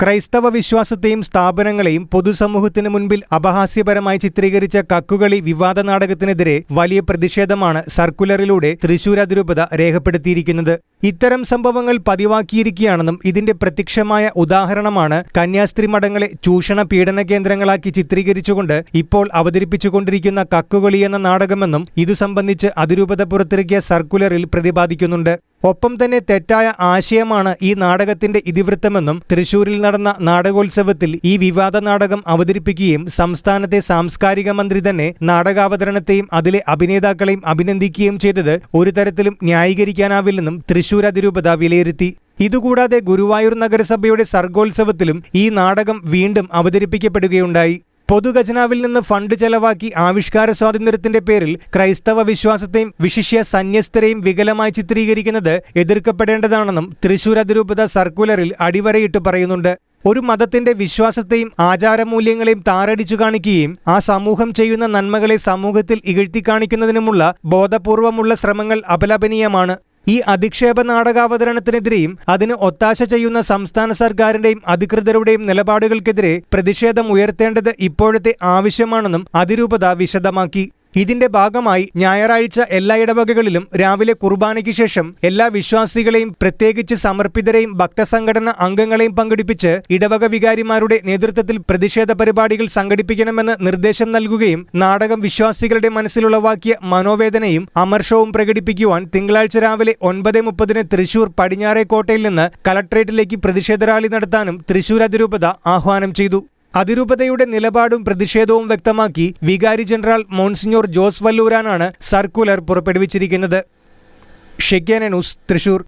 ക്രൈസ്തവ വിശ്വാസത്തെയും സ്ഥാപനങ്ങളെയും പൊതുസമൂഹത്തിന് മുൻപിൽ അപഹാസ്യപരമായി ചിത്രീകരിച്ച കക്കുകളി വിവാദ നാടകത്തിനെതിരെ വലിയ പ്രതിഷേധമാണ് സർക്കുലറിലൂടെ തൃശൂർ അതിരൂപത രേഖപ്പെടുത്തിയിരിക്കുന്നത്. ഇത്തരം സംഭവങ്ങൾ പതിവാക്കിയിരിക്കുകയാണെന്നും ഇതിന്റെ പ്രത്യക്ഷമായ ഉദാഹരണമാണ് കന്യാസ്ത്രീ മഠങ്ങളെ ചൂഷണ പീഡന കേന്ദ്രങ്ങളാക്കി ചിത്രീകരിച്ചുകൊണ്ട് ഇപ്പോൾ അവതരിപ്പിച്ചുകൊണ്ടിരിക്കുന്ന കക്കുകളി എന്ന നാടകമെന്നും ഇതു സംബന്ധിച്ച് അതിരൂപത പുറത്തിറക്കിയ സർക്കുലറിൽ പ്രതിപാദിക്കുന്നുണ്ട്. ഒപ്പം തന്നെ തെറ്റായ ആശയമാണ് ഈ നാടകത്തിന്റെ ഇതിവൃത്തമെന്നും തൃശൂരിൽ നടന്ന നാടകോത്സവത്തിൽ ഈ വിവാദ നാടകം അവതരിപ്പിക്കുകയും സംസ്ഥാനത്തെ സാംസ്കാരിക മന്ത്രി തന്നെ നാടകാവതരണത്തെയും അതിലെ അഭിനേതാക്കളെയും അഭിനന്ദിക്കുകയും ചെയ്തത് ഒരു തരത്തിലും ന്യായീകരിക്കാനാവില്ലെന്നും തൃശൂർ അതിരൂപത വിലയിരുത്തി. ഇതുകൂടാതെ ഗുരുവായൂർ നഗരസഭയുടെ സർഗോത്സവത്തിലും ഈ നാടകം വീണ്ടും അവതരിപ്പിക്കപ്പെടുകയുണ്ടായി. പൊതുഖജനാവിൽ നിന്ന് ഫണ്ട് ചെലവാക്കി ആവിഷ്കാര സ്വാതന്ത്ര്യത്തിന്റെ പേരിൽ ക്രൈസ്തവ വിശ്വാസത്തെയും വിശിഷ്യ സന്യസ്തരെയും വികലമായി ചിത്രീകരിക്കുന്നത് എതിർക്കപ്പെടേണ്ടതാണെന്നും തൃശൂർ അതിരൂപത സർക്കുലറിൽ അടിവരയിട്ട് പറയുന്നുണ്ട്. ഒരു മതത്തിന്റെ വിശ്വാസത്തെയും ആചാരമൂല്യങ്ങളെയും താറടിച്ചു കാണിക്കുകയും ആ സമൂഹം ചെയ്യുന്ന നന്മകളെ സമൂഹത്തിൽ ഇകഴ്ത്തി കാണിക്കുന്നതിനുമുള്ള ബോധപൂർവമുള്ള ശ്രമങ്ങൾ അപലപനീയമാണ്. ഈ അധിക്ഷേപ നാടകാവതരണത്തിനെതിരെയും അതിന് ഒത്താശ ചെയ്യുന്ന സംസ്ഥാന സർക്കാരിന്റെയും അധികൃതരുടെയും നിലപാടുകൾക്കെതിരെ പ്രതിഷേധം ഉയർത്തേണ്ടത് ഇപ്പോഴത്തെ ആവശ്യമാണെന്നും അതിരൂപത വിശദമാക്കി. ഇതിന്റെ ഭാഗമായി ഞായറാഴ്ച എല്ലാ ഇടവകകളിലും രാവിലെ കുർബാനയ്ക്ക് ശേഷം എല്ലാ വിശ്വാസികളെയും പ്രത്യേകിച്ച് സമർപ്പിതരെയും ഭക്തസംഘടന അംഗങ്ങളെയും പങ്കെടുപ്പിച്ച് ഇടവക വികാരിമാരുടെ നേതൃത്വത്തിൽ പ്രതിഷേധ പരിപാടികൾ സംഘടിപ്പിക്കണമെന്ന് നിർദ്ദേശം നൽകുകയും നാടകം വിശ്വാസികളുടെ മനസ്സിലുളവാക്കിയ മനോവേദനയും അമർഷവും പ്രകടിപ്പിക്കുവാൻ തിങ്കളാഴ്ച രാവിലെ ഒൻപത് മുപ്പതിന് തൃശൂർ പടിഞ്ഞാറേക്കോട്ടയിൽ നിന്ന് കളക്ട്രേറ്റിലേക്ക് പ്രതിഷേധ റാലി നടത്താനും തൃശൂർ അതിരൂപത ആഹ്വാനം ചെയ്തു. അതിരൂപതയുടെ നിലപാടും പ്രതിഷേധവും വ്യക്തമാക്കി വികാരി ജനറൽ മോൺസിഞ്ഞോർ ജോസ് വല്ലൂരാനാണ് സർക്കുലർ പുറപ്പെടുവിച്ചിരിക്കുന്നത്. ഷെഗ്യാന ന്യൂസ് തൃശൂർ.